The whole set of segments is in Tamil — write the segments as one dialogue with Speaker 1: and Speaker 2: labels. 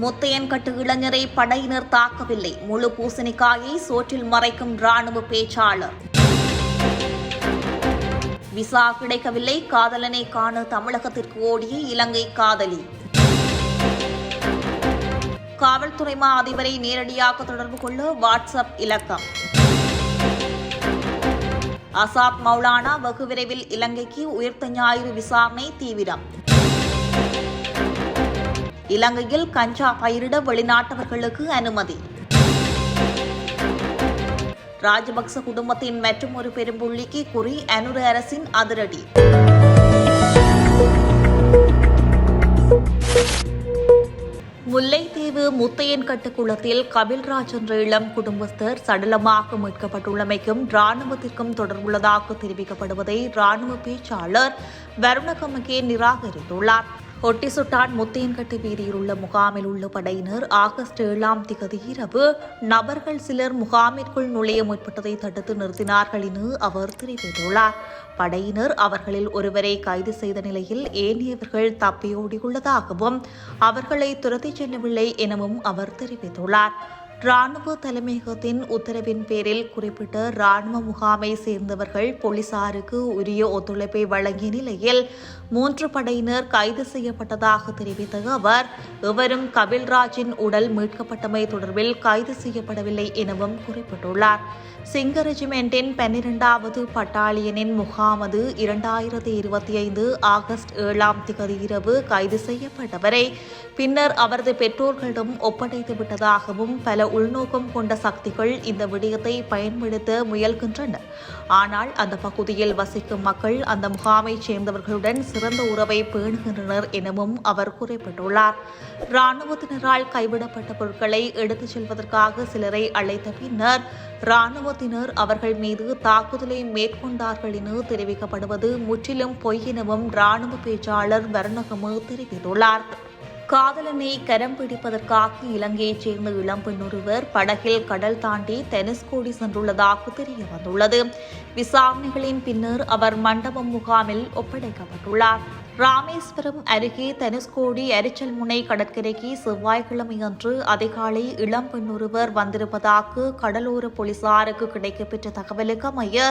Speaker 1: முத்தையன்கட்டு இளைஞரை படையினர் தாக்கவில்லை. முழு பூசணிக்காயை சோற்றில் மறைக்கும் ராணுவ பேச்சாளர். விசா கிடைக்கவில்லை. காதலனை காண தமிழகத்திற்கு ஓடிய இலங்கை காதலி. காவல்துறை மா அதிபரை நேரடியாக தொடர்பு கொள்ள வாட்ஸ்அப் இலக்கம். அசாத் மௌலானா வெகு விரைவில் இலங்கைக்கு உயிர்த்த ஞாயிறு விசாரணை தீவிரம். இலங்கையில் கஞ்சா பயிரிட வெளிநாட்டவர்களுக்கு அனுமதி. ராஜபக்ச குடும்பத்தின் மற்றும் ஒரு பெரும்புள்ளிக்கு குறி அனுர அரசின் அதிரடி. முல்லைத்தீவு முத்தையன்கட்டு குளத்தில் கபில்ராஜ் என்ற இளம் குடும்பஸ்தர் சடலமாக மீட்கப்பட்டுள்ளமைக்கும் ராணுவத்திற்கும் தொடர்புள்ளதாக தெரிவிக்கப்படுவதை ராணுவ பேச்சாளர் வருணகமகே நிராகரித்துள்ளார். ஒட்டிசுட்டான் முத்தியன்கட்டு வீதியில் உள்ள முகாமில் உள்ள படையினர் ஆகஸ்ட் ஏழாம் திகதி இரவு நபர்கள் சிலர் முகாமிற்குள் நுழைய முற்பட்டதை தடுத்து நிறுத்தினார்கள் என அவர் தெரிவித்துள்ளார். படையினர் அவர்களில் ஒருவரை கைது செய்த நிலையில் ஏனையவர்கள் தப்பியோடியுள்ளதாகவும் அவர்களை துரத்தி செல்லவில்லை எனவும் அவர் தெரிவித்துள்ளார். ராணுவ தலைமையகத்தின் உத்தரவின் பேரில் குறிப்பிட்ட ராணுவ முகாமை சேர்ந்தவர்கள் போலீசாருக்கு உரிய ஒத்துழைப்பை வழங்கிய நிலையில் மூன்று படையினர் கைது செய்யப்பட்டதாக தெரிவித்த அவர் எவரும் கபில்ராஜின் உடல் மீட்கப்பட்டமை தொடர்பில் கைது செய்யப்படவில்லை எனவும் குறிப்பிட்டுள்ளார். சிங்க ரெஜிமெண்டின் பன்னிரண்டாவது பட்டாலியனின் முகாமது இரண்டாயிரத்தி இருபத்தி ஐந்து ஆகஸ்ட் ஏழாம் திகதி இரவு கைது செய்யப்பட்டவரை பின்னர் அவரது பெற்றோர்களிடம் ஒப்படைத்து விட்டதாகவும் பல உள்நோக்கம் கொண்ட சக்திகள் இந்த விடயத்தை பயன்படுத்த முயல்கின்றன. ஆனால் அந்த பகுதியில் வசிக்கும் மக்கள் அந்த முகாமைச் சேர்ந்தவர்களுடன் சிறந்த உறவை பேணுகின்றனர் எனவும் அவர் குறிப்பிட்டுள்ளார். இராணுவத்தினரால் கைவிடப்பட்ட பொருட்களை எடுத்துச் செல்வதற்காக சிலரை அழைத்த பின்னர் இராணுவத்தினர் அவர்கள் மீது தாக்குதலை மேற்கொண்டார்கள் என தெரிவிக்கப்படுவது முற்றிலும் பொய் எனவும் இராணுவ பேச்சாளர் வர்ணகமு தெரிவித்துள்ளார். காதலனை கரம் பிடிப்பதற்காக இலங்கையைச் சேர்ந்த இளம்பெண் ஒருவர் படகில் கடல் தாண்டி தெனிஸ்கோடி சென்றுள்ளதாக தெரிய வந்துள்ளது விசாரணைகளின் பின்னர் அவர் மண்டபம் முகாமில் ஒப்படைக்கப்பட்டுள்ளார். ராமேஸ்வரம் அருகே தனுஷ்கோடி அரிச்சல் முனை கடற்கரைக்கு செவ்வாய்க்கிழமை அன்று அதிகாலை இளம்பெண் ஒருவர் வந்திருப்பதாக கடலோர போலீசாருக்கு கிடைக்கப்பெற்ற தகவலுக்கு அமைய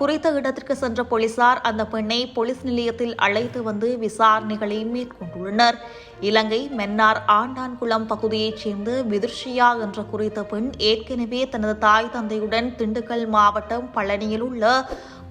Speaker 1: குறித்த இடத்திற்கு சென்ற போலீசார் அந்த பெண்ணை போலீஸ் நிலையத்தில் அழைத்து வந்து விசாரணைகளை மேற்கொண்டுள்ளனர். இலங்கை மென்னார் ஆண்டான்குளம் பகுதியைச் சேர்ந்த விதுர்ஷியா என்ற குறித்த பெண் ஏற்கனவே தனது தாய் தந்தையுடன் திண்டுக்கல் மாவட்டம் பழனியில் உள்ள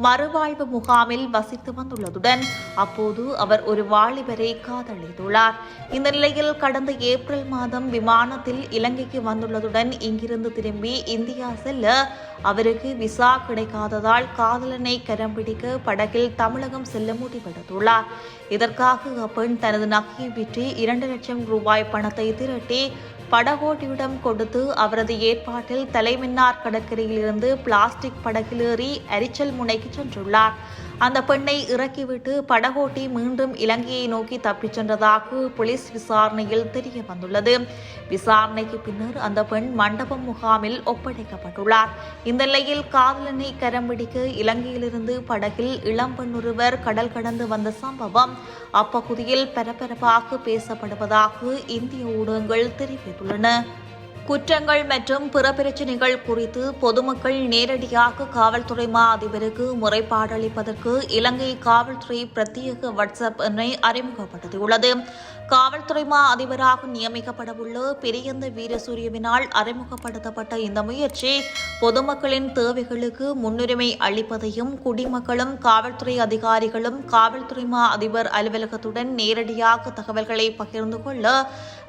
Speaker 1: மறுவாழ்வு முகாமில் வசித்து வந்துள்ளதுடன் அப்போது அவர் ஒரு வாலிபரை காதலித்துள்ளார். இந்த நிலையில் கடந்த ஏப்ரல் மாதம் விமானத்தில் இலங்கைக்கு வந்துள்ளதுடன் இங்கிருந்து திரும்பி இந்தியா செல்ல அவருக்கு விசா கிடைக்காததால் காதலனை கரம் பிடிக்க படகில் தமிழகம் செல்ல முடிவெடுத்துள்ளார். இதற்காக அப்பெண் தனது நகையை விற்று இரண்டு லட்சம் ரூபாய் பணத்தை திரட்டி படகோட்டியிடம் கொடுத்து அவரது ஏற்பாட்டில் தலைமின்னார் கடற்கரையிலிருந்து பிளாஸ்டிக் படகிலேறி அரிச்சல் முனைக்கு சென்றுள்ளார். அந்த பெண்ணை இறக்கிவிட்டு படகோட்டி மீண்டும் இலங்கையை நோக்கி தப்பிச் சென்றதாக போலீஸ் விசாரணையில் தெரிய வந்துள்ளது விசாரணைக்கு பின்னர் அந்த பெண் மண்டபம் முகாமில் ஒப்படைக்கப்பட்டுள்ளார். இந்த நிலையில் காதலனை கரம் பிடிக்க இலங்கையிலிருந்து படகில் இளம்பெண் ஒருவர் கடல் கடந்து வந்த சம்பவம் அப்பகுதியில் பரபரப்பாக பேசப்படுவதாக இந்திய ஊடகங்கள் தெரிவித்துள்ளன. குற்றங்கள் மற்றும் பிற பிரச்சனைகள் குறித்து பொதுமக்கள் நேரடியாக காவல்துறை மா அதிபருக்கு முறைப்பாடு அளிப்பதற்கு இலங்கை காவல்துறை பிரத்யேக வாட்ஸ்அப் எண்ணை அறிமுகப்படுத்தியுள்ளது. காவல்துறை மா அதிபராக நியமிக்கப்படவுள்ள பெரியந்த வீரசூரியவினால் அறிமுகப்படுத்தப்பட்ட இந்த முயற்சி பொதுமக்களின் தேவைகளுக்கு முன்னுரிமை அளிப்பதையும் குடிமக்களும் காவல்துறை அதிகாரிகளும் காவல்துறை மா அதிபர் அலுவலகத்துடன் நேரடியாக தகவல்களை பகிர்ந்து கொள்ள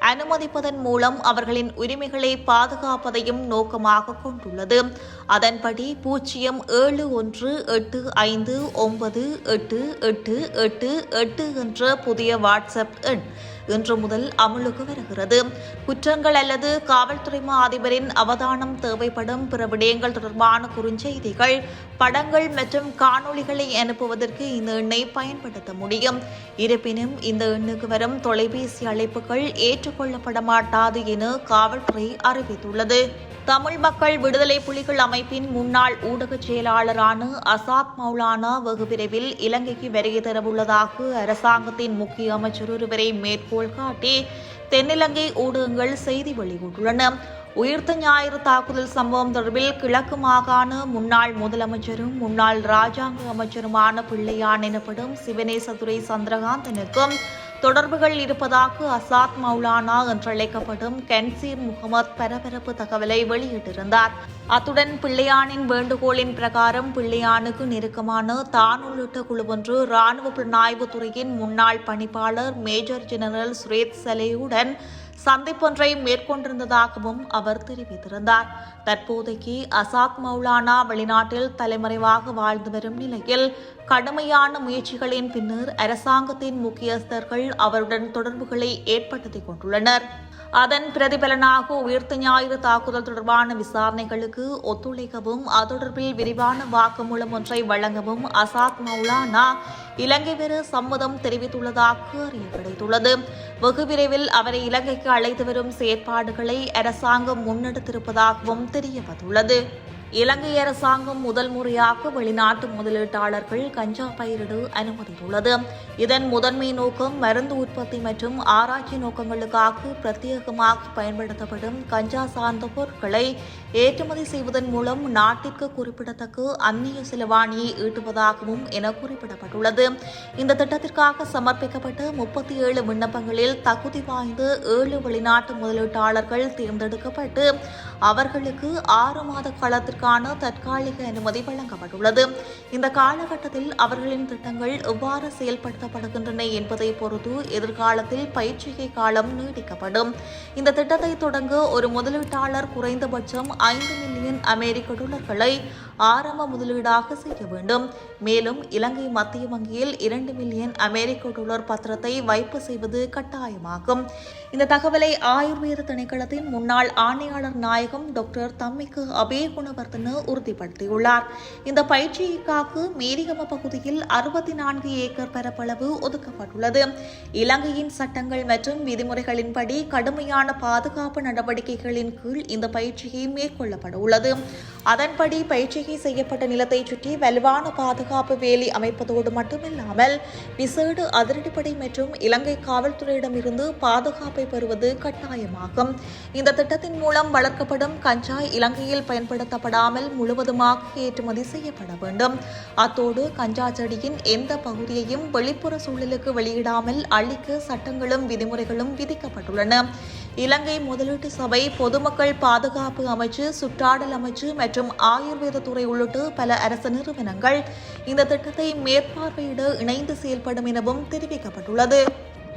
Speaker 1: அனுமதிப்பதன் மூலம் அவர்களின் உரிமைகளை பாதுகாப்பதையும் நோக்கமாக கொண்டுள்ளது. அதன்படி பூஜ்ஜியம் ஏழு ஒன்று எட்டு ஐந்து ஒன்பது எட்டு எட்டு எட்டு எட்டு என்ற புதிய வாட்ஸ்அப் எண் இன்று முதல் அமலுக்கு வருகிறது. குற்றங்கள் அல்லது காவல்துறை மா அதிபரின் அவதானம் தேவைப்படும் பிற விடயங்கள் தொடர்பான குறுஞ்செய்திகள் படங்கள் மற்றும் காணொளிகளை அனுப்புவதற்கு இந்த எண்ணை பயன்படுத்த முடியும். இருப்பினும் இந்த எண்ணுக்கு வரும் தொலைபேசி அழைப்புகள் ஏற்றுக்கொள்ளப்பட மாட்டாது என காவல்துறை அறிவித்துள்ளது. தமிழ் மக்கள் விடுதலை புலிகள் அமைப்பின் முன்னாள் ஊடக செயலாளரான அசாத் மௌலானா வெகு விரைவில் இலங்கைக்கு வருகை தரவுள்ளதாக அரசாங்கத்தின் முக்கிய அமைச்சர் ஒருவரை மேற்கோள் காட்டி தென்னிலங்கை ஊடகங்கள் செய்தி வெளியிட்டுள்ளன. உயிர்த்த ஞாயிறு தாக்குதல் சம்பவம் தொடர்பில் கிழக்கு மாகாண முன்னாள் முதலமைச்சரும் முன்னாள் ராஜாங்க அமைச்சருமான பிள்ளையான் எனப்படும் சிவனேசதுரை சந்திரகாந்தனுக்கும் தொடர்புகள் இருப்பதாக அசாத் மௌலானா என்றழைக்கப்படும் கன்சீர் முகமது பரபரப்பு தகவலை வெளியிட்டிருந்தார். அத்துடன் பிள்ளையானின் வேண்டுகோளின் பிரகாரம் பிள்ளையானுக்கு நெருக்கமான தான் உள்ளிட்ட குழுவொன்று ராணுவ புலனாய்வுத் துறையின் முன்னாள் பணிப்பாளர் மேஜர் ஜெனரல் சுரேத் சலேயுடன் சந்திப்பொன்றை மேற்கொண்டிருந்ததாகவும் அவர் தெரிவித்திருந்தார். தற்போதைக்கு அசாத் மௌலானா வெளிநாட்டில் தலைமறைவாக வாழ்ந்து வரும் நிலையில் கடுமையான முயற்சிகளின் பின்னர் அரசாங்கத்தின் முக்கியஸ்தர்கள் அவருடன் தொடர்புகளை ஏற்படுத்திக் கொண்டுள்ளனர். அதன் பிரதிபலனாக உயிர்த்த ஞாயிறு தாக்குதல் தொடர்பான விசாரணைகளுக்கு ஒத்துழைக்கவும் அது தொடர்பில் விரிவான வாக்குமூலம் ஒன்றை வழங்கவும் அசாத் மௌலானா இலங்கை பெற சம்மதம் தெரிவித்துள்ளதாக அறிய கிடைத்துள்ளது வெகு விரைவில் அவரை இலங்கைக்கு அழைத்து வரும் செயற்பாடுகளை அரசாங்கம் முன்னெடுத்திருப்பதாகவும் தெரிய வந்துள்ளது இலங்கை அரசாங்கம் முதல் முறையாக வெளிநாட்டு முதலீட்டாளர்கள் கஞ்சா பயிரிடு அனுமதித்துள்ளது. இதன் முதன்மை நோக்கம் மருந்து உற்பத்தி மற்றும் ஆராய்ச்சி நோக்கங்களுக்காக பிரத்யேகமாக பயன்படுத்தப்படும் கஞ்சா சார்ந்த பொருட்களை ஏற்றுமதி செய்வதன் மூலம் நாட்டிற்கு குறிப்பிடத்தக்க அந்நிய செலவாணியை ஈட்டுவதாகவும் என குறிப்பிடப்பட்டுள்ளது. இந்த திட்டத்திற்காக சமர்ப்பிக்கப்பட்ட முப்பத்தி ஏழு விண்ணப்பங்களில் தகுதி வாய்ந்த ஏழு வெளிநாட்டு முதலீட்டாளர்கள் தேர்ந்தெடுக்கப்பட்டு அவர்களுக்கு ஆறு மாத காலத்திற்கான தற்காலிக அனுமதி வழங்கப்பட்டுள்ளது. இந்த காலகட்டத்தில் அவர்களின் திட்டங்கள் எவ்வாறு செயல்படுத்தப்படுகின்றன என்பதை பொறுத்து எதிர்காலத்தில் பயிற்சிகை காலம் நீடிக்கப்படும். இந்த திட்டத்தை தொடங்க ஒரு முதலீட்டாளர் குறைந்தபட்சம் ஐந்து மில்லியன் அமெரிக்க டாலர்களை ஆரம்ப முதலீடாக செய்ய வேண்டும். மேலும் இலங்கை மத்திய வங்கியில் இரண்டு மில்லியன் அமெரிக்க டாலர் பத்திரத்தை வைப்பு செய்வது கட்டாயமாகும். இந்த தகவலை ஆயுர்வேத திணைக்களத்தின் முன்னாள் ஆணையாளர் நாயகம் டாக்டர் தம்மிக்கு அபே குணவர்தன உறுதிப்படுத்தியுள்ளார். இந்த பயிற்சிக்காக மேரிகம பகுதியில் அறுபத்தி நான்கு ஏக்கர் பரப்பளவு ஒதுக்கப்பட்டுள்ளது. இலங்கையின் சட்டங்கள் மற்றும் விதிமுறைகளின்படி கடுமையான பாதுகாப்பு நடவடிக்கைகளின் கீழ் இந்த பயிற்சியை மேற்கொள்ளப்பட உள்ளது. அதன்படி பயிற்சி பயிற்சியை செய்யப்பட்ட நிலத்தை சுற்றி வலுவான பாதுகாப்பு வேலி அமைப்பதோடு மட்டுமில்லாமல் விசேட அதிரடிப்படை மற்றும் இலங்கை காவல்துறையிடமிருந்து பாதுகாப்பை பெறுவது கட்டாயமாகும். இந்த திட்டத்தின் மூலம் வளர்க்கப்படும் கஞ்சா இலங்கையில் பயன்படுத்தப்படாமல் முழுவதுமாக ஏற்றுமதி செய்யப்பட வேண்டும். அத்தோடு கஞ்சா செடியின் எந்த பகுதியையும் வெளிப்புற சூழலுக்கு வெளியிடாமல் அழிக்க சட்டங்களும் விதிமுறைகளும் விதிக்கப்பட்டுள்ளன. இலங்கை முதலீட்டு சபை பொதுமக்கள் பாதுகாப்பு அமைச்சு சுற்றாடல் அமைச்சு மற்றும் ஆயுர்வேத துறை உள்ளிட்ட பல அரசு நிறுவனங்கள் இந்த திட்டத்தை மேற்பார்வையிட இணைந்து செயல்படும் எனவும் தெரிவிக்கப்பட்டுள்ளது.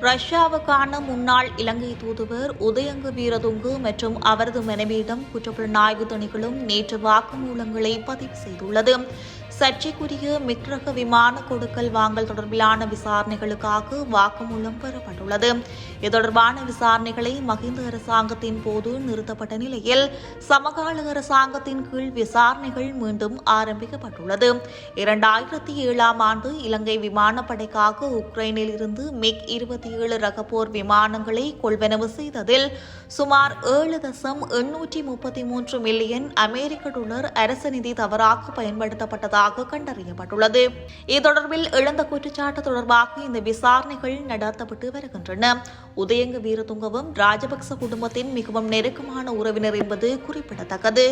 Speaker 1: ரஷ்யாவுக்கான முன்னாள் இலங்கை தூதுவர் உதயங்கு வீரதுங்கு மற்றும் அவரது மனைவியிடம் குற்றப்புலனாய்வு தணிகளும் நேற்று வாக்குமூலங்களை பதிவு செய்துள்ளது. சர்ச்சைக்குரிய மிக்ரக விமான கொடுக்கல் வாங்கல் தொடர்பிலான விசாரணைகளுக்காக வாக்குமூலம் பெறப்பட்டுள்ளது. இது தொடர்பான விசாரணைகளை மகிந்த அரசாங்கத்தின் போது நிறுத்தப்பட்ட நிலையில் சமகால அரசாங்கத்தின் கீழ் விசாரணைகள் மீண்டும் ஆரம்பிக்கப்பட்டுள்ளது. இரண்டாயிரத்தி ஏழாம் ஆண்டு இலங்கை விமானப்படைக்காக உக்ரைனில் இருந்து மிக் இருபத்தி ஏழு ரக போர் விமானங்களை கொள்வனவு செய்ததில் சுமார் ஏழு தசம் எண்ணூற்றி முப்பத்தி மூன்று மில்லியன் அமெரிக்க டாலர் அரசு நிதி தவறாக பயன்படுத்தப்பட்டதாக கண்டறியப்பட்டுள்ளது. இது தொடர்பில் எழுந்த குற்றச்சாட்டு தொடர்பாக இந்த விசாரணைகள் நடத்தப்பட்டு வருகின்றன. உதயங்க வீரதுங்கவும் ராஜபக்ச குடும்பத்தின் மிகவும் நெருக்கமான உறவினர் என்பது குறிப்பிடத்தக்கது.